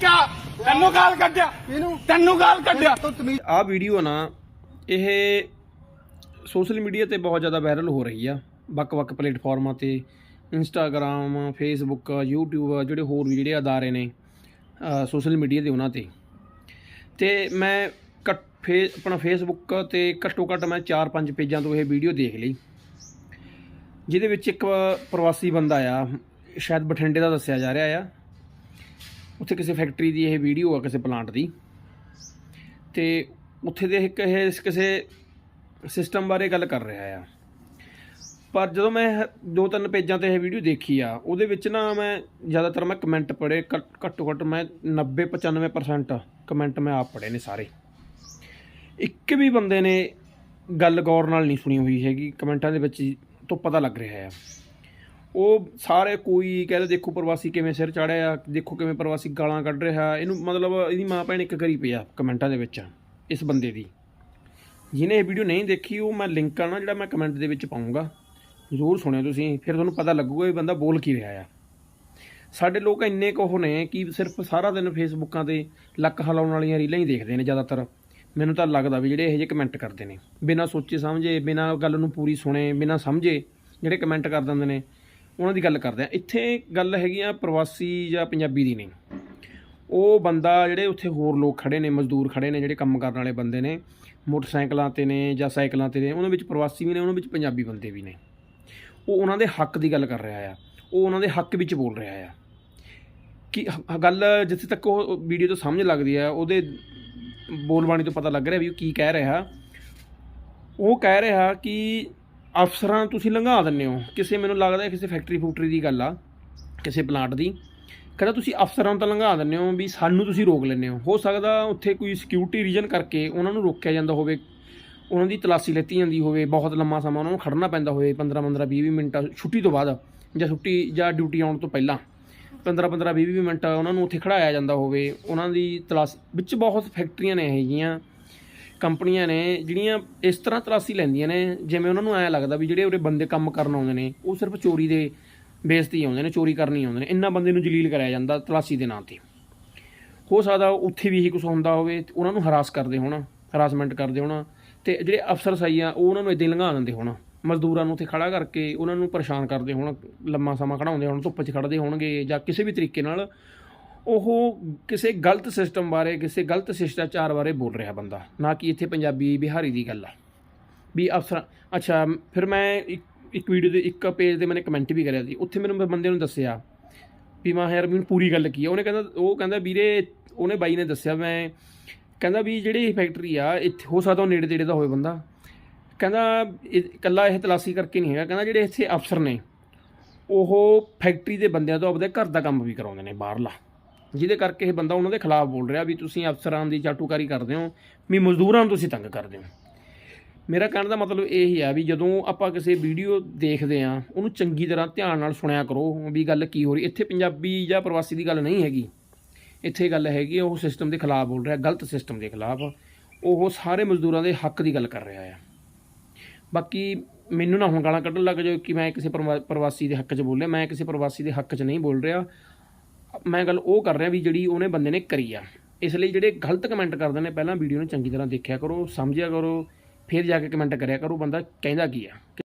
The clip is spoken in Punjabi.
ਕਿਆ ਤੈਨੂੰ ਗਾਲ ਕੱਢਿਆ ਇਹਨੂੰ ਤੈਨੂੰ ਗਾਲ ਕੱਢਿਆ। ਤੂੰ ਤਮੀਜ਼ ਆ ਵੀਡੀਓ ਨਾ ਇਹ ਸੋਸ਼ਲ ਮੀਡੀਆ ਤੇ ਬਹੁਤ ਜ਼ਿਆਦਾ ਵਾਇਰਲ ਹੋ ਰਹੀ ਆ। ਵੱਖ-ਵੱਖ ਪਲੇਟਫਾਰਮਾਂ ਤੇ ਇੰਸਟਾਗ੍ਰam ਫੇਸਬੁੱਕ YouTube ਜਿਹੜੇ ਹੋਰ ਵੀ ਜਿਹੜੇ ਅਦਾਰੇ ਨੇ ਸੋਸ਼ਲ ਮੀਡੀਆ ਦੇ ਉਹਨਾਂ ਤੇ। ਤੇ ਮੈਂ ਫੇ ਆਪਣਾ ਫੇਸਬੁੱਕ ਤੇ ਘੱਟੋ ਘੱਟ ਮੈਂ 4-5 ਪੇਜਾਂ ਤੋਂ ਇਹ ਵੀਡੀਓ ਦੇਖ ਲਈ। ਜਿਹਦੇ ਵਿੱਚ ਇੱਕ ਪ੍ਰਵਾਸੀ ਬੰਦਾ ਆ ਸ਼ਾਇਦ ਬਠਿੰਡੇ ਦਾ ਦੱਸਿਆ ਜਾ ਰਿਹਾ ਆ। ਉੱਥੇ ਕਿਸੇ ਫੈਕਟਰੀ ਦੀ ਇਹ ਵੀਡੀਓ ਆ ਕਿਸੇ ਪਲਾਂਟ ਦੀ। ਤੇ ਉੱਥੇ ਦੇ ਇੱਕ ਇਹ ਕਿਸੇ ਸਿਸਟਮ ਬਾਰੇ ਗੱਲ ਕਰ ਰਿਹਾ ਆ। ਪਰ ਜਦੋਂ ਮੈਂ ਇਹ ਦੋ ਤਿੰਨ ਪੇਜਾਂ ਤੇ ਇਹ ਵੀਡੀਓ ਦੇਖੀ ਆ, ਉਹਦੇ ਵਿੱਚ ਨਾ ਮੈਂ ਜ਼ਿਆਦਾਤਰ ਮੈਂ ਕਮੈਂਟ ਪੜ੍ਹੇ, ਘੱਟ- ਘੱਟੋ ਘੱਟ ਮੈਂ 90 95% ਕਮੈਂਟ ਮੈਂ ਆਪ ਪੜ੍ਹੇ ਨੇ ਸਾਰੇ। ਇੱਕ ਵੀ ਬੰਦੇ ਨੇ ਗੱਲ ਗੌਰ ਨਾਲ ਨਹੀਂ ਸੁਣੀ ਹੋਈ ਹੈਗੀ, ਕਮੈਂਟਾਂ ਦੇ ਵਿੱਚ ਤੋਂ ਪਤਾ ਲੱਗ ਰਿਹਾ ਆ। ਉਹ ਸਾਰੇ ਕੋਈ ਕਹਿੰਦੇ ਦੇਖੋ ਪ੍ਰਵਾਸੀ ਕਿਵੇਂ ਸਿਰ ਚਾੜਿਆ ਆ ਦੇਖੋ ਕਿਵੇਂ ਪ੍ਰਵਾਸੀ ਗਾਲਾਂ ਕੱਢ ਰਿਹਾ, ਇਹਨੂੰ ਮਤਲਬ ਇਹਦੀ ਮਾਂ ਭੈਣ ਇੱਕ ਕਰੀ ਪਿਆ ਕਮੈਂਟਾਂ ਦੇ ਵਿੱਚ, ਇਸ ਬੰਦੇ ਦੀ। ਜਿਹਨੇ ਇਹ ਵੀਡੀਓ ਨਹੀਂ ਦੇਖੀ, ਉਹ ਮੈਂ ਲਿੰਕ ਆ ਨਾ ਜਿਹੜਾ ਮੈਂ ਕਮੈਂਟ ਦੇ ਵਿੱਚ ਪਾਉਂਗਾ, ਜ਼ਰੂਰ ਸੁਣਿਓ ਤੁਸੀਂ, ਫਿਰ ਤੁਹਾਨੂੰ ਪਤਾ ਲੱਗੂਗਾ ਇਹ ਬੰਦਾ ਬੋਲ ਕੀ ਰਿਹਾ ਆ ਸਾਡੇ ਲੋਕ ਇੰਨੇ ਕੁ ਨੇ ਕਿ ਸਿਰਫ ਸਾਰਾ ਦਿਨ ਫੇਸਬੁੱਕਾਂ ਤੇ ਲੱਕ ਹਿਲਾਉਣ ਵਾਲੀਆਂ ਰੀਲਾਂ ਹੀ ਦੇਖਦੇ ਨੇ ਜ਼ਿਆਦਾਤਰ। ਮੈਨੂੰ ਤਾਂ ਲੱਗਦਾ ਵੀ ਜਿਹੜੇ ਇਹੋ ਜਿਹੇ ਕਮੈਂਟ ਕਰਦੇ ਨੇ, ਬਿਨਾਂ ਸੋਚੇ ਸਮਝੇ, ਬਿਨਾਂ ਗੱਲ ਨੂੰ ਪੂਰੀ ਸੁਣੇ, ਬਿਨਾਂ ਸਮਝੇ, ਜਿਹੜੇ ਕਮੈਂਟ ਕਰ ਦਿੰਦੇ ਨੇ ਉਹਨਾਂ ਦੀ ਗੱਲ ਕਰਦੇ ਆ ਇੱਥੇ ਗੱਲ ਹੈਗੀ ਆ ਪ੍ਰਵਾਸੀ ਜਾਂ ਪੰਜਾਬੀ ਦੀ ਨਹੀਂ। ਉਹ ਬੰਦਾ ਜਿਹੜੇ ਉੱਥੇ ਹੋਰ ਲੋਕ ਖੜੇ ਨੇ, ਮਜ਼ਦੂਰ ਖੜੇ ਨੇ, ਜਿਹੜੇ ਕੰਮ ਕਰਨ ਵਾਲੇ ਬੰਦੇ ਨੇ, ਮੋਟਰਸਾਈਕਲਾਂ ਤੇ ਨੇ ਜਾਂ ਸਾਈਕਲਾਂ ਤੇ ਨੇ, ਉਹਨਾਂ ਵਿੱਚ ਪ੍ਰਵਾਸੀ ਵੀ ਨੇ, ਉਹਨਾਂ ਵਿੱਚ ਪੰਜਾਬੀ ਬੰਦੇ ਵੀ ਨੇ। ਉਹ ਉਹਨਾਂ ਦੇ ਹੱਕ ਦੀ ਗੱਲ ਕਰ ਰਿਹਾ ਆ। ਉਹ ਉਹਨਾਂ ਦੇ ਹੱਕ ਵਿੱਚ ਬੋਲ ਰਿਹਾ ਆ। ਕਿ ਗੱਲ ਜਿੱਥੇ ਤੱਕ ਉਹ ਵੀਡੀਓ ਤੋਂ ਸਮਝ ਲੱਗਦੀ ਆ, ਉਹਦੇ ਬੋਲਬਾਣੀ ਤੋਂ ਪਤਾ ਲੱਗ ਰਿਹਾ ਵੀ ਉਹ ਕੀ ਕਹਿ ਰਿਹਾ। ਉਹ ਕਹਿ ਰਿਹਾ ਕਿ ਅਫਸਰਾਂ ਤੁਸੀਂ ਲੰਘਾ ਦਿੰਦੇ ਹੋ। ਕਿਸੇ ਮੈਨੂੰ ਲੱਗਦਾ ਕਿਸੇ ਫੈਕਟਰੀ ਫੂਕਟਰੀ ਦੀ ਗੱਲ ਆ, ਕਿਸੇ ਪਲਾਂਟ ਦੀ। ਕਹਿੰਦਾ ਤੁਸੀਂ ਅਫਸਰਾਂ ਨੂੰ ਤਾਂ ਲੰਘਾ ਦਿੰਦੇ ਹੋ ਵੀ ਸਾਨੂੰ ਤੁਸੀਂ ਰੋਕ ਲੈਂਦੇ ਹੋ। ਹੋ ਸਕਦਾ ਉੱਥੇ ਕੋਈ ਸਿਕਿਉਰਿਟੀ ਰੀਜਨ ਕਰਕੇ ਉਹਨਾਂ ਨੂੰ ਰੋਕਿਆ ਜਾਂਦਾ ਹੋਵੇ, ਉਹਨਾਂ ਦੀ ਤਲਾਸ਼ੀ ਲੈਤੀ ਜਾਂਦੀ ਹੋਵੇ, ਬਹੁਤ ਲੰਮਾ ਸਮਾਂ ਉਹਨਾਂ ਨੂੰ ਖੜਨਾ ਪੈਂਦਾ ਹੋਵੇ 15 15 20 20 ਮਿੰਟ ਛੁੱਟੀ ਤੋਂ ਬਾਅਦ, ਜਾਂ ਛੁੱਟੀ ਜਾਂ ਡਿਊਟੀ ਆਉਣ ਤੋਂ ਪਹਿਲਾਂ। 15 15 20 20 ਮਿੰਟ ਉਹਨਾਂ ਨੂੰ ਉੱਥੇ ਖੜਾਇਆ ਜਾਂਦਾ ਹੋਵੇ। ਉਹਨਾਂ ਦੀ ਤਲਾਸ਼, ਵਿੱਚ ਬਹੁਤ ਫੈਕਟਰੀਆਂ ਨੇ ਇਹ ਜੀਆਂ। ਕੰਪਨੀਆਂ ਨੇ ਜਿਹੜੀਆਂ ਇਸ ਤਰ੍ਹਾਂ ਤਲਾਸ਼ੀ ਲੈਂਦੀਆਂ ਨੇ, ਜਿਵੇਂ ਉਹਨਾਂ ਨੂੰ ਐਂ ਲੱਗਦਾ ਵੀ ਜਿਹੜੇ ਉਰੇ ਬੰਦੇ ਕੰਮ ਕਰਨ ਆਉਂਦੇ ਨੇ, ਉਹ ਸਿਰਫ ਚੋਰੀ ਦੇ ਬੇਸ ਤੇ ਹੀ ਆਉਂਦੇ ਨੇ, ਚੋਰੀ ਕਰਨ ਹੀ ਆਉਂਦੇ ਨੇ, ਇੰਨਾ ਬੰਦੇ ਨੂੰ ਜਲੀਲ ਕਰਾਇਆ ਜਾਂਦਾ ਤਲਾਸ਼ੀ ਦੇ ਨਾਂ ਤੇ। ਹੋ ਸਕਦਾ ਉੱਥੇ ਵੀ ਇਹੀ ਕੁਝ ਹੁੰਦਾ ਹੋਵੇ ਉਹਨਾਂ ਨੂੰ ਹਰਾਸ ਕਰਦੇ ਹੋਣਾ ਹਰਾਸਮੈਂਟ ਕਰਦੇ ਹੋਣਾ ਤੇ ਜਿਹੜੇ ਅਫਸਰ ਸਹੀ ਆ, ਉਹ ਉਹਨਾਂ ਨੂੰ ਇਦਾਂ ਹੀ ਲੰਘਾ ਦਿੰਦੇ ਹੋਣਾ। ਮਜ਼ਦੂਰਾਂ ਨੂੰ ਉੱਥੇ ਖੜਾ ਕਰਕੇ ਉਹਨਾਂ ਨੂੰ ਪਰੇਸ਼ਾਨ ਕਰਦੇ ਹੋਣ, ਲੰਮਾ ਸਮਾਂ ਖੜਾਉਂਦੇ ਹੋਣ, ਧੁੱਪ 'ਚ ਖੜਦੇ ਹੋਣਗੇ ਜਾਂ ਕਿਸੇ ਵੀ ਤਰੀਕੇ ਨਾਲ ਉਹ ਕਿਸੇ ਗਲਤ ਸਿਸਟਮ ਬਾਰੇ, ਕਿਸੇ ਗਲਤ ਸ਼ਿਸ਼ਟਾਚਾਰ ਬਾਰੇ ਬੋਲ ਰਿਹਾ ਬੰਦਾ, ਨਾ ਕਿ ਇੱਥੇ ਪੰਜਾਬੀ ਬਿਹਾਰੀ ਦੀ ਗੱਲ ਆ। ਵੀ ਅਫਸਰ, ਅੱਛਾ, ਫਿਰ ਮੈਂ ਇੱਕ ਇੱਕ ਵੀਡੀਓ ਦੇ, ਇੱਕ ਪੇਜ ਤੇ ਮੈਨੇ ਕਮੈਂਟ ਵੀ ਕਰਿਆ ਸੀ। ਉੱਥੇ ਮੈਨੂੰ ਬੰਦੇ ਨੂੰ ਦੱਸਿਆ ਵੀ ਮੈਂ ਯਾਰ ਮੈਨੂੰ ਪੂਰੀ ਗੱਲ ਕੀ ਆ। ਉਹਨੇ ਕਹਿੰਦਾ, ਉਹ ਕਹਿੰਦਾ, ਵੀਰੇ, ਉਹਨੇ ਬਾਈ ਨੇ ਦੱਸਿਆ, ਮੈਂ ਕਹਿੰਦਾ ਵੀ ਜਿਹੜੀ ਫੈਕਟਰੀ ਆ, ਇੱਥੇ ਹੋ ਸਕਦਾ ਉਹ ਨੇੜੇ ਤੇੜੇ ਦਾ ਹੋਵੇ ਬੰਦਾ। ਕਹਿੰਦਾ, ਇਹ ਇਕੱਲਾ ਇਹ ਤਲਾਸ਼ੀ ਕਰਕੇ ਨਹੀਂ ਹੈਗਾ। ਕਹਿੰਦਾ, ਜਿਹੜੇ ਇੱਥੇ ਅਫਸਰ ਨੇ, ਉਹ ਫੈਕਟਰੀ ਦੇ ਬੰਦਿਆਂ ਤੋਂ ਆਪਦੇ ਘਰ ਦਾ ਕੰਮ ਵੀ ਕਰਾਉਂਦੇ ਨੇ, ਬਾਹਰਲਾ। ਜਿਹਦੇ ਕਰਕੇ ਇਹ ਬੰਦਾ ਉਹਨਾਂ ਦੇ ਖਿਲਾਫ ਬੋਲ ਰਿਹਾ ਵੀ ਤੁਸੀਂ ਅਫਸਰਾਂ ਦੀ ਚਾਟੂਕਾਰੀ ਕਰਦੇ ਹੋ, ਵੀ ਮਜ਼ਦੂਰਾਂ ਨੂੰ ਤੁਸੀਂ ਤੰਗ ਕਰਦੇ ਹੋ। ਮੇਰਾ ਕਹਿਣ ਦਾ ਮਤਲਬ ਇਹ ਹੀ ਆ ਵੀ ਜਦੋਂ ਆਪਾਂ ਕਿਸੇ ਵੀਡੀਓ ਦੇਖਦੇ ਆ ਉਹਨੂੰ ਚੰਗੀ ਤਰ੍ਹਾਂ ਧਿਆਨ ਨਾਲ ਸੁਣਿਆ ਕਰੋ ਵੀ ਗੱਲ ਕੀ ਹੋ ਰਹੀ। ਇੱਥੇ ਪੰਜਾਬੀ ਜਾਂ ਪ੍ਰਵਾਸੀ ਦੀ ਗੱਲ ਨਹੀਂ ਹੈਗੀ। ਇੱਥੇ ਗੱਲ ਹੈਗੀ ਉਹ ਸਿਸਟਮ ਦੇ ਖਿਲਾਫ ਬੋਲ ਰਿਹਾ, ਗਲਤ ਸਿਸਟਮ ਦੇ ਖਿਲਾਫ। ਉਹ ਸਾਰੇ ਮਜ਼ਦੂਰਾਂ ਦੇ ਹੱਕ ਦੀ ਗੱਲ ਕਰ ਰਿਹਾ ਆ। ਬਾਕੀ ਮੈਨੂੰ ਨਾ ਹੁਣ ਗਾਲਾਂ ਕੱਢਣ ਲੱਗ ਜਾਓ ਕਿ ਮੈਂ ਕਿਸੇ ਪ੍ਰਵਾ- ਪ੍ਰਵਾਸੀ ਦੇ ਹੱਕ 'ਚ ਬੋਲਿਆ। ਮੈਂ ਕਿਸੇ ਪ੍ਰਵਾਸੀ ਦੇ ਹੱਕ 'ਚ ਨਹੀਂ ਬੋਲ ਰਿਹਾ। ਮੈਂ ਗੱਲ ਉਹ ਕਰ ਰਿਹਾ ਵੀ ਜਿਹੜੀ ਉਹਨੇ ਬੰਦੇ ਨੇ ਕਰੀ ਆ। ਇਸ ਲਈ ਜਿਹੜੇ ਗਲਤ ਕਮੈਂਟ ਕਰਦੇ ਨੇ, ਪਹਿਲਾਂ ਵੀਡੀਓ ਨੂੰ ਚੰਗੀ ਤਰ੍ਹਾਂ ਦੇਖਿਆ ਕਰੋ, ਸਮਝਿਆ ਕਰੋ, ਫਿਰ ਜਾ ਕੇ ਕਮੈਂਟ ਕਰਿਆ ਕਰੋ, ਬੰਦਾ ਕਹਿੰਦਾ ਕੀ ਆ?